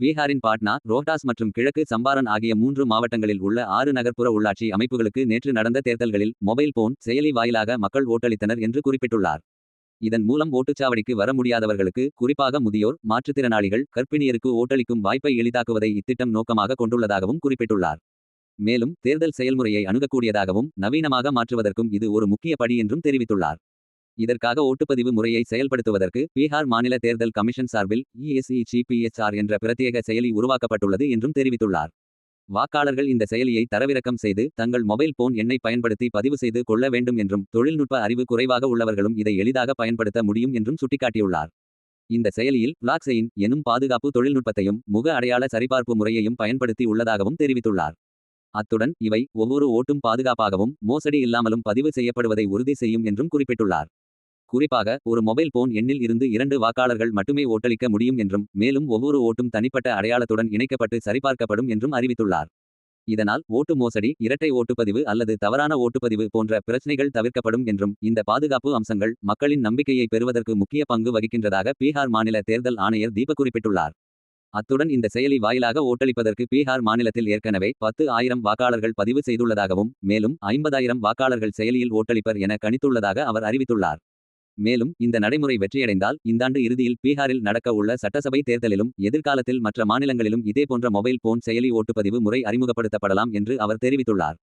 பீகாரின் பாட்னா ரோஹ்டாஸ் மற்றும் கிழக்கு சம்பாரன் ஆகிய மூன்று மாவட்டங்களில் உள்ள ஆறு நகர்ப்புற உள்ளாட்சி அமைப்புகளுக்கு நேற்று நடந்த தேர்தல்களில் மொபைல் போன் செயலி வாயிலாக மக்கள் ஓட்டளித்தனர் என்று குறிப்பிட்டுள்ளார். இதன் மூலம் ஓட்டுச்சாவடிக்கு வர முடியாதவர்களுக்கு குறிப்பாக முதியோர் மாற்றுத்திறனாளிகள் கர்ப்பிணியருக்கு ஓட்டளிக்கும் வாய்ப்பை எளிதாக்குவதை இத்திட்டம் நோக்கமாக கொண்டுள்ளதாகவும் குறிப்பிட்டுள்ளார். மேலும் தேர்தல் செயல்முறையை அணுகக்கூடியதாகவும் நவீனமாக மாற்றுவதற்கும் இது ஒரு முக்கிய படி என்றும் தெரிவித்துள்ளார். இதற்காக ஓட்டுப்பதிவு முறையை செயல்படுத்துவதற்கு பீகார் மாநில தேர்தல் கமிஷன் சார்பில் இஎஸ்இஜிபிஎச்ஆர் என்ற பிரத்யேக செயலி உருவாக்கப்பட்டுள்ளது என்றும் தெரிவித்துள்ளார். வாக்காளர்கள் இந்த செயலியை தரவிறக்கம் செய்து தங்கள் மொபைல் போன் எண்ணை பயன்படுத்தி பதிவு செய்து கொள்ள வேண்டும் என்றும் தொழில்நுட்ப அறிவு குறைவாக உள்ளவர்களும் இதை எளிதாக பயன்படுத்த முடியும் என்றும் சுட்டிக்காட்டியுள்ளார். இந்த செயலியில் பிளாக்செயின் எனும் பாதுகாப்பு தொழில்நுட்பத்தையும் முக அடையாள சரிபார்ப்பு முறையையும் பயன்படுத்தி உள்ளதாகவும் தெரிவித்துள்ளார். அத்துடன் இவை ஒவ்வொரு ஓட்டும் பாதுகாப்பாகவும் மோசடி இல்லாமலும் பதிவு செய்யப்படுவதை உறுதி செய்யும் என்றும் குறிப்பிட்டுள்ளார். குறிப்பாக ஒரு மொபைல் போன் எண்ணில் இருந்து இரண்டு வாக்காளர்கள் மட்டுமே ஓட்டளிக்க முடியும் என்றும் மேலும் ஒவ்வொரு ஓட்டும் தனிப்பட்ட அடையாளத்துடன் இணைக்கப்பட்டு சரிபார்க்கப்படும் என்றும் அறிவித்துள்ளார். இதனால் ஓட்டு மோசடி இரட்டை ஓட்டுப்பதிவு அல்லது தவறான ஓட்டுப்பதிவு போன்ற பிரச்சனைகள் தவிர்க்கப்படும் என்றும் இந்த பாதுகாப்பு அம்சங்கள் மக்களின் நம்பிக்கையை பெறுவதற்கு முக்கிய பங்கு வகிக்கின்றதாக பீகார் மாநில தேர்தல் ஆணையர் தீப குறிப்பிட்டுள்ளார். அத்துடன் இந்த செயலி வாயிலாக ஓட்டளிப்பதற்கு பீகார் மாநிலத்தில் ஏற்கனவே பத்து ஆயிரம் வாக்காளர்கள் பதிவு செய்துள்ளதாகவும் மேலும் ஐம்பதாயிரம் வாக்காளர்கள் செயலியில் ஓட்டளிப்பர் என கணித்துள்ளதாக அவர் அறிவித்துள்ளார். மேலும் இந்த நடைமுறை வெற்றியடைந்தால் இந்தாண்டு இறுதியில் பீகாரில் நடக்க உள்ள சட்டசபை தேர்தலிலும் எதிர்காலத்தில் மற்ற மாநிலங்களிலும் இதேபோன்ற மொபைல் போன் செயலி ஓட்டுப்பதிவு முறை அறிமுகப்படுத்தப்படலாம் என்று அவர் தெரிவித்துள்ளார்.